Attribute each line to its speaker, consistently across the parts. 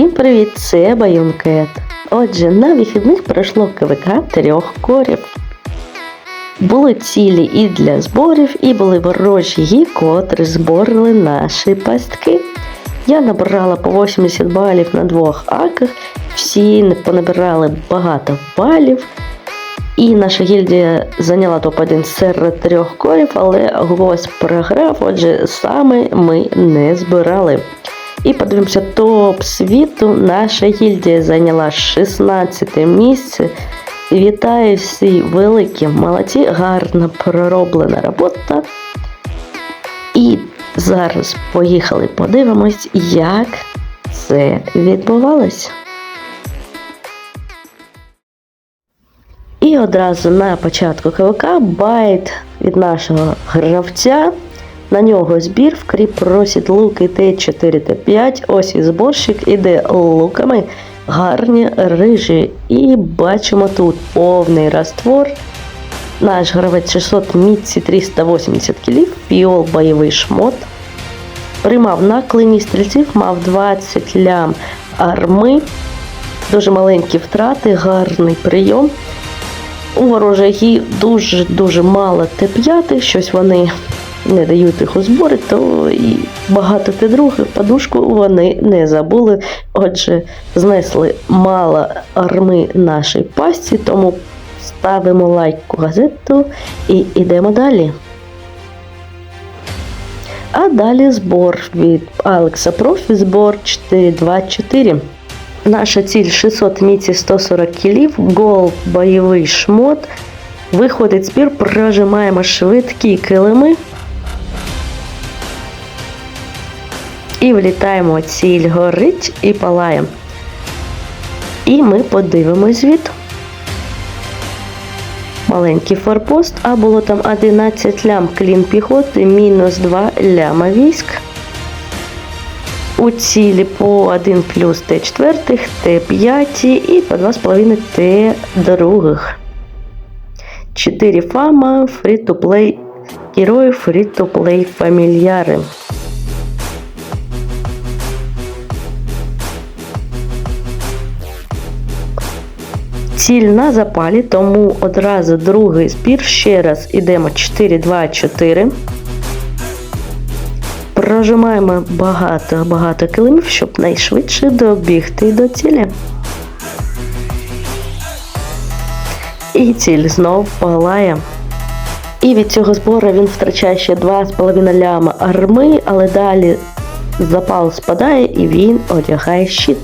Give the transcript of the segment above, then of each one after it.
Speaker 1: Всім привіт, це Баюнкет. Отже, на вихідних пройшло КВК трьох корів. Були цілі і для зборів, і були ворожі котрі зборили наші пастки. Я набирала по 80 балів на двох аках, всі понабирали багато балів. І наша гільдія зайняла топ-1 серед трьох корів, але гость програв, отже, саме ми не збирали. І подивимося, топ світу. Наша гільдія зайняла 16 місце. Вітаю всі великі молодці, гарно пророблена робота. І зараз поїхали подивимось, як це відбувалось. І одразу на початку КВК байт від нашого гравця. На нього збір в кріп просить луки Т4 Т5. Ось і зборщик іде луками. Гарні рижі. І бачимо тут повний раствор. Наш гравець 600 міці 380 кілів, піол бойовий шмот. Приймав на клині стрільців, мав 20 лям арми. Дуже маленькі втрати, гарний прийом. У ворожагі дуже-дуже мало Т5, щось вони не дають їх збори, то і багато Т2 подушку вони не забули. Отже, знесли мало арми нашій пасті, тому ставимо лайк газету і йдемо далі. А далі збор від Алекса Профі, збор 424. Наша ціль 600 міці 140 кілів, гол бойовий шмот. Виходить збір, прожимаємо швидкі килими. І влітаємо, ціль горить і палає. І ми подивимось звіт. Маленький форпост, а було там 11 лям клін піхоти, мінус 2 ляма військ. У цілі по 1 плюс Т4, Т5 і по 2,5 Т2. 4 фама, фрі-то-плей герої, фрі-то-плей фамільяри. Ціль на запалі, тому одразу другий збір. Ще раз ідемо 4, 2, 4. Прожимаємо багато-багато килимів, щоб найшвидше добігти до цілі. І ціль знов палає. І від цього збору він втрачає ще 2,5 ляма арми, але далі запал спадає і він одягає щит.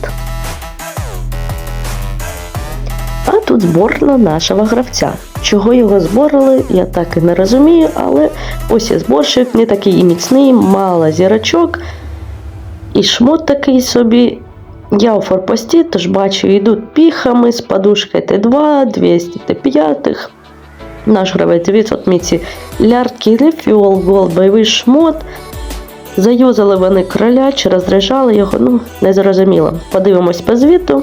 Speaker 1: Тут зборна нашого гравця. Чого його зборили, я так і не розумію, але ось і зборщик не такий і міцний, мало зірочок. І шмот такий собі. Я у форпості, тож бачу, йдуть піхами з подушкою Т2, 200 Т5. Наш гравець 900 міці лярдки, рефіол, гол, бойовий шмот. Заюзали вони короля чи розряджали його, ну, не зрозуміло. Подивимось по звіту.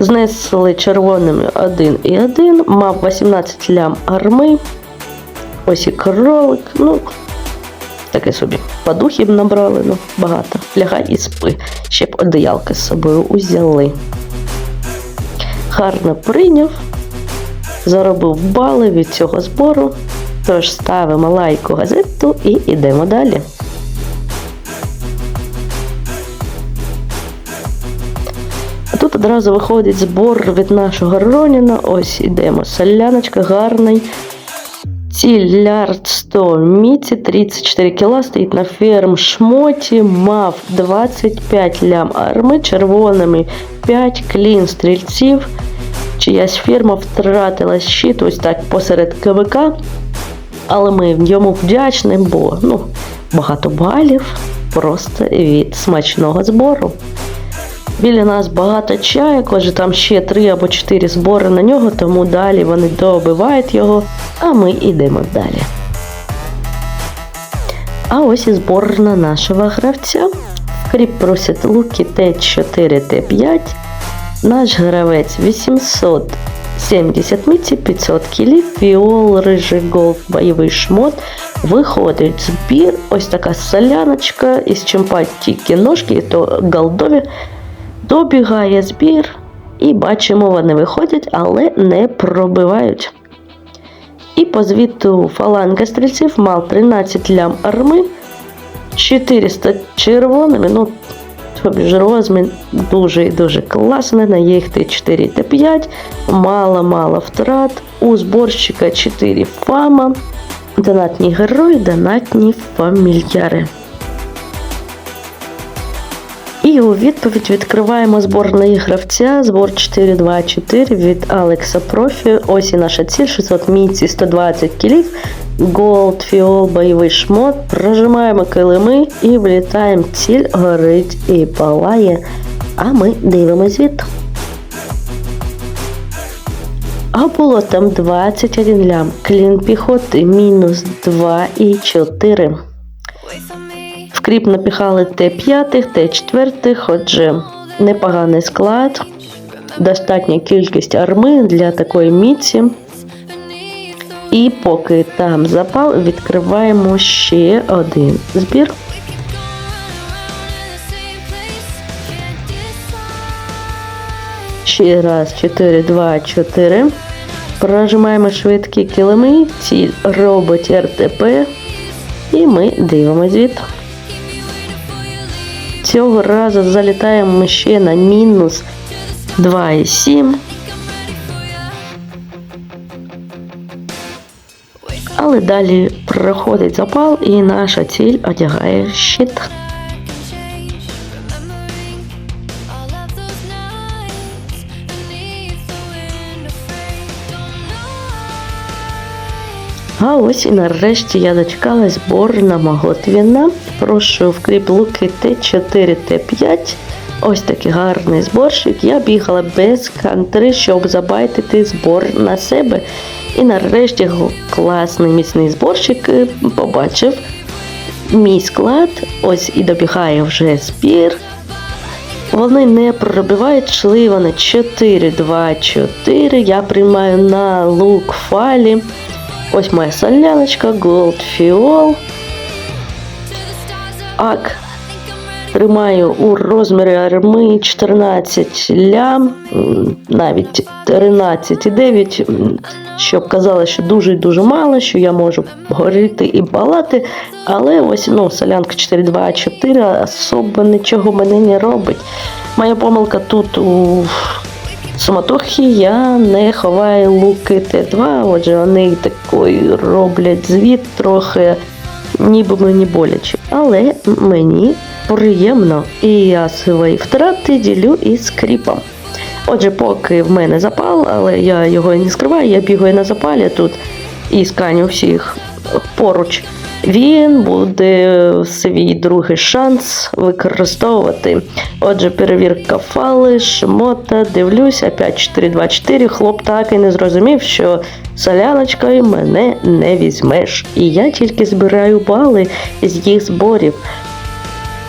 Speaker 1: Знесли червоними 1 і 1, мав 18 лям арми. Ось і кролик. Ну, таке собі. Подухів набрали, ну, багато. Лягай і спи. Ще б одеялки з собою узяли. Гарно прийняв. Заробив бали від цього збору. Тож ставимо лайку газету і йдемо далі. Тут одразу виходить збор від нашого Роніна. Ось ідемо. Соляночка гарний. Цілярд 100 міці, 34 кіла, стоїть на ферм шмоті, мав 25 лям арми, червоними 5 клін стрільців. Чиясь фірма втратила щит ось так посеред КВК. Але ми йому вдячні, бо ну, багато балів просто від смачного збору. Біля нас багато чайок, отже там ще 3 або 4 збори на нього, тому далі вони добивають його, а ми йдемо далі. А ось і зборна нашого гравця. Кріп просить луки Т4, Т5. Наш гравець 870 міці, 500 кілів, фіол, рижий голд, бойовий шмот. Виходить збір, ось така соляночка, із чимпать тільки ножки, то голдові. Добігає збір, і бачимо, вони виходять, але не пробивають. І по звіту фаланга стрільців мав 13 лям арми, 400 червоними. Ну, розмін дуже і дуже класний. На їх Т4 Т5. Мало-мало втрат. У зборщика 4 фама. Донатні герої, донатні фамільяри. І у відповідь відкриваємо зборний гравця, збор 424 від Алекса Профі. Ось і наша ціль 600 міці, 120 кілів, голд, фіол, бойовий шмот. Прожимаємо килими і влітаємо. Ціль горить і палає. А ми дивимось звіт. А було там 21 лям. Клін піхоти мінус 2 і 4. Кріп напіхали Т5, Т4, отже, непоганий склад, достатня кількість арми для такої міці. І поки там запал, відкриваємо ще один збір. Ще раз, 4, 2, 4. Прожимаємо швидкі килими, ціль робить РТП. І ми дивимося звіт. Цього разу залітаємо ще на мінус 2,7. Але далі проходить запал і наша ціль одягає щит. А ось і нарешті я дочекалась збор на мого твіна. Прошу вкріп луки Т4, Т5. Ось такий гарний зборщик. Я бігала без кантри, щоб забайтити збор на себе. І нарешті класний міцний зборщик е, побачив мій склад. Ось і добігає вже збір. Вони не пробивають, шли вони 4, 2, 4. Я приймаю на лук фалі. Ось моя соляночка, Gold Fiol. Ак. Тримаю у розмірі арми 14 лям, навіть 13,9, щоб казали, що дуже і дуже мало, що я можу горіти і балати. Але ось ну, солянка 424 особо нічого мене не робить. Моя помилка тут у суматохі я не ховаю луки Т2, отже, вони такий роблять звіт трохи, ніби мені боляче. Але мені приємно, і я свої втрати ділю із кріпом. Отже, поки в мене запал, але я його не скриваю, я бігаю на запалі тут і сканю всіх поруч. Він буде свій другий шанс використовувати. Отже, перевірка фали, шмота, дивлюсь, опять 424. Хлоп так і не зрозумів, що соляночкою мене не візьмеш. І я тільки збираю бали з їх зборів.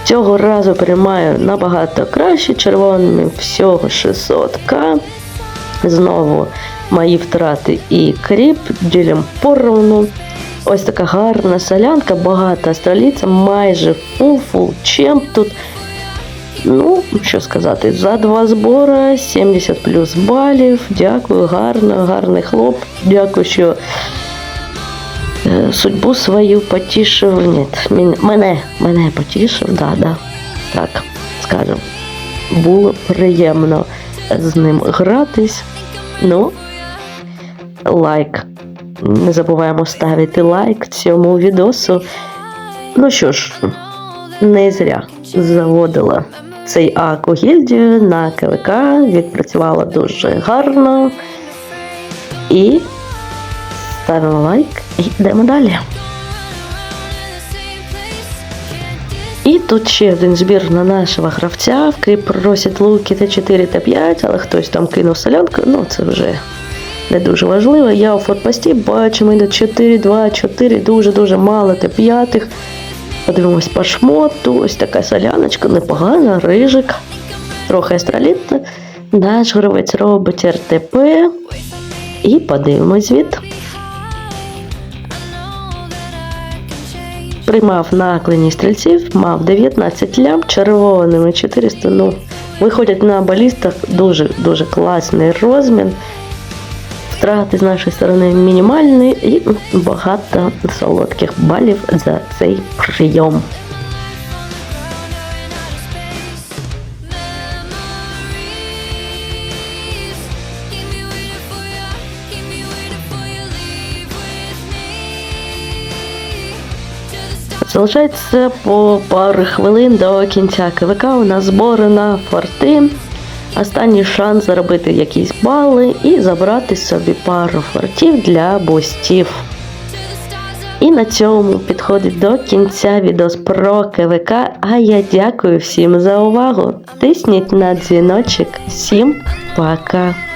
Speaker 1: Цього разу приймаю набагато краще, червоними всього 600к. Знову мої втрати і кріп, ділям поровну. Ось така гарна солянка, багата столиця, майже фул-фул чемп тут. Ну, що сказати, за два збори 70 плюс балів. Дякую, гарно, гарний хлоп. Дякую, що е, судьбу свою потішив. Ні, мене, мене потішив, да, да. Так, скажемо. Було приємно з ним гратись. Ну, лайк. Не забуваємо ставити лайк цьому відосу. Ну що ж, не зря заводила цей ак у гільдію на КВК, відпрацювала дуже гарно. І ставимо лайк і йдемо далі. І тут ще один збір на нашого гравця. Вкріп просять луки Т4 та 5, але хтось там кинув солянку, ну це вже не дуже важливо. Я у форпості бачимо, йде 4, 2, 4, дуже-дуже мало Т5. Подивимось по шмоту. Ось така соляночка, непогана, рижик, трохи астроліт. Наш гравець робить РТП. І подивимось звіт. Приймав наклені стрільців, мав 19 лям, червоними 400, ну, Виходять на балістах дуже-дуже класний розмін. Втрати з нашої сторони мінімальні і багато солодких балів за цей прийом. Залишається по пару хвилин до кінця КВК. У нас збори на форти. Останній шанс заробити якісь бали і забрати собі пару фортів для бустів. І на цьому підходить до кінця відео про КВК. А я дякую всім за увагу. Тисніть на дзвіночок. Всім пока!